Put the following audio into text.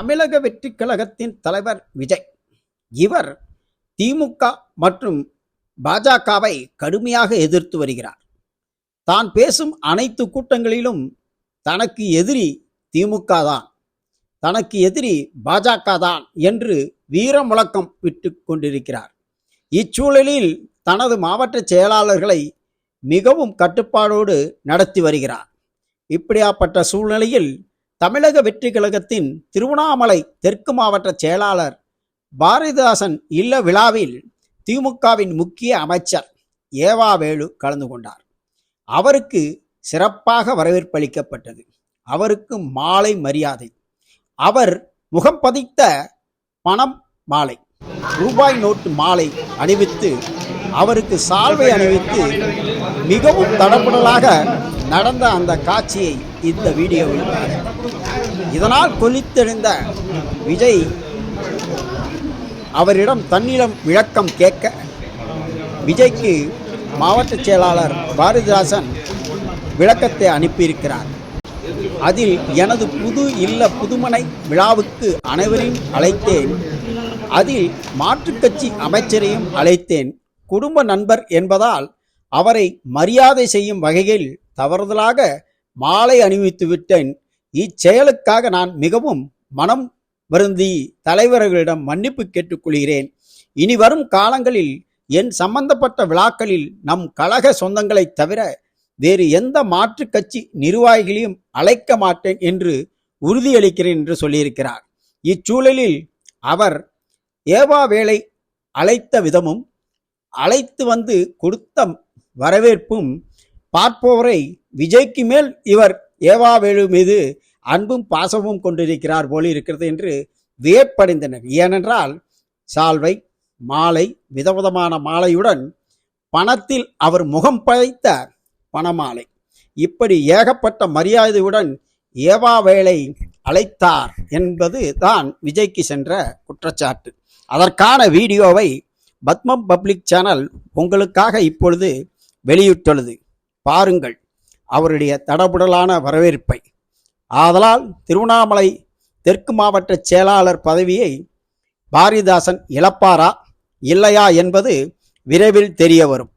தமிழக வெற்றி கழகத்தின் தலைவர் விஜய். இவர் திமுக மற்றும் பாஜகவை கடுமையாக எதிர்த்து வருகிறார். தான் பேசும் அனைத்து கூட்டங்களிலும் தனக்கு எதிரி திமுக தான். தனக்கு எதிரி பாஜக தான் என்று வீர முழக்கம் விட்டு கொண்டிருக்கிறார். இச்சூழலில் தனது மாவட்ட செயலாளர்களை மிகவும் கட்டுப்பாடோடு நடத்தி வருகிறார். இப்படியாப்பட்ட சூழ்நிலையில் தமிழக வெற்றி கழகத்தின் திருவண்ணாமலை தெற்கு மாவட்ட செயலாளர் பாரதிதாசன் இல்ல விழாவில் திமுகவின் முக்கிய அமைச்சர் ஏவாவேலு கலந்து கொண்டார். அவருக்கு சிறப்பாக வரவேற்பளிக்கப்பட்டது அவருக்கு மாலை மரியாதை. அவர் முகம் பதித்த பணம் மாலை ரூபாய் நோட்டு மாலை அணிவித்து அவருக்கு சால்வை அணிவித்து மிகவும் தடப்படலாக நடந்த அந்த காட்சியை இந்த வீடியோவில் இதனால் கொலித்தெழுந்த விஜய் அவரிடம் தன்னிடம் விளக்கம் கேட்க விஜய்க்கு மாவட்ட செயலாளர் பாரதிதாசன் விளக்கத்தை அனுப்பியிருக்கிறார். அதில் எனது புது இல்ல புதுமனை விழாவுக்கு அனைவரையும் அழைத்தேன். அதில் மாற்றுக் கட்சி அமைச்சரையும் அழைத்தேன். குடும்ப நண்பர் என்பதால் அவரை மரியாதை செய்யும் வகையில் தவறுதலாக மாலை அணிவித்து விட்டேன். இச்செயலுக்காக நான் மிகவும் மனம் வருந்தி தலைவர்களிடம் மன்னிப்பு கேட்டுக்கொள்கிறேன். இனி வரும் காலங்களில் என் சம்பந்தப்பட்ட விழாக்களில் நம் கழக சொந்தங்களைத் தவிர வேறு எந்த மாற்று கட்சி நிர்வாகிகளையும் அழைக்க மாட்டேன் என்று உறுதியளிக்கிறேன் என்று சொல்லியிருக்கிறார். இச்சூழலில் அவர் ஏவா வேலை அழைத்த விதமும் அழைத்து வந்து கொடுத்த வரவேற்பும் பார்ப்போரை விஜய்க்கு மேல் இவர் ஏவாவேலு மீது அன்பும் பாசமும் கொண்டிருக்கிறார் போல இருக்கிறது என்று வியப்படைந்தனர். ஏனென்றால் சால்வை மாலை விதவிதமான மாலையுடன் பணத்தில் அவர் முகம் படைத்த பணமாலை. இப்படி ஏகப்பட்ட மரியாதையுடன் ஏவாவேலை அழைத்தார் என்பது தான் விஜய்க்கு சென்ற குற்றச்சாட்டு. அதற்கான வீடியோவை பத்மம் பப்ளிக் சேனல் உங்களுக்காக இப்பொழுது வெளியிட்டுள்ளது. பாருங்கள் அவருடைய தடபுடலான வரவேற்பை. ஆதலால் திருவண்ணாமலை தெற்கு மாவட்ட செயலாளர் பதவியை பாரதிதாசன் இழப்பாரா இல்லையா என்பது விரைவில் தெரிய வரும்